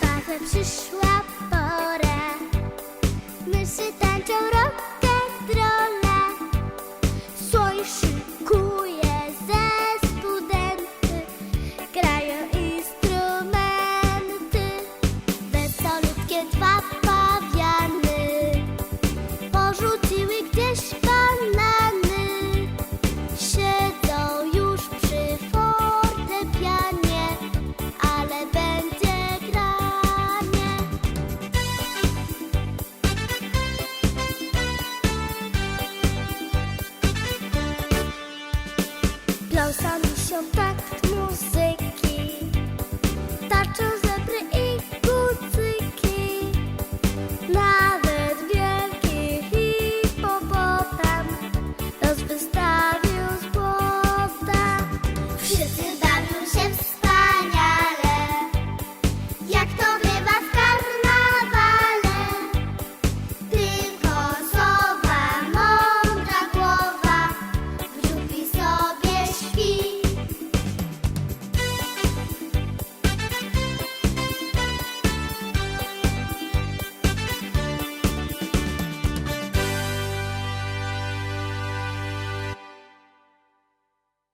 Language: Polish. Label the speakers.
Speaker 1: zabawę przyszła pora. Myszy tańczą rock and rolla. Słojszy cantar.